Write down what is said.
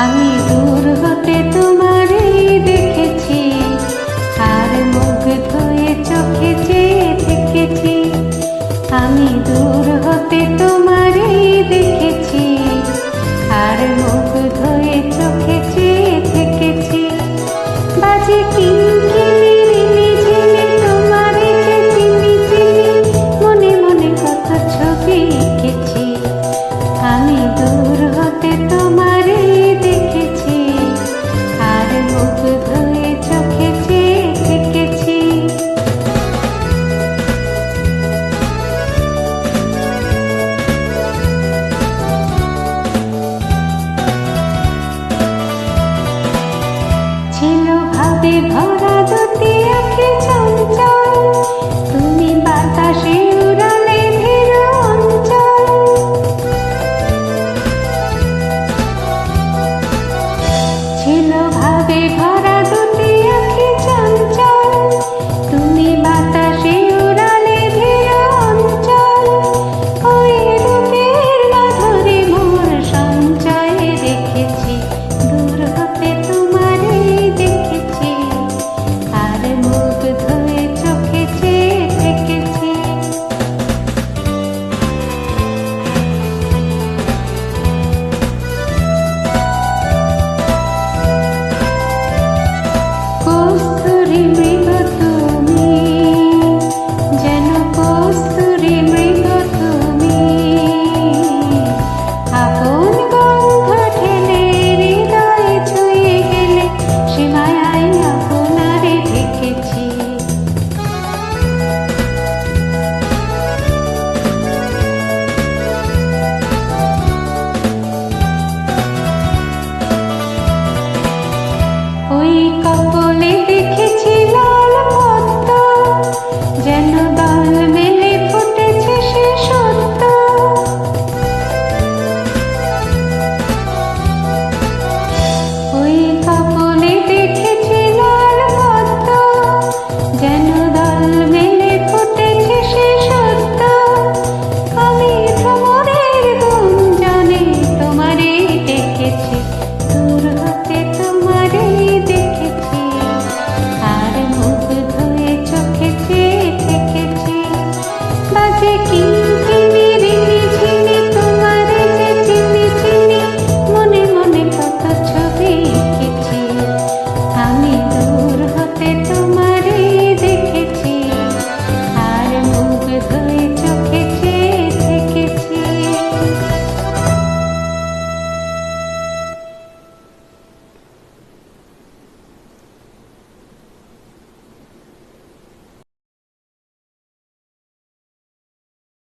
আমি দূর হতে তোমারই দেখেছি। আর মুখ ধুয়ে চোখে যে দেখেছি আমি দূর হতে তোমারই দেখেছি। আর মুখ আলোতে ভরা জ্যোতি আঁখি চঞ্চল। তুমি বাতাসে উড়ালে ধীর অঞ্চল। ছিল ভাবে ভরা Kurturi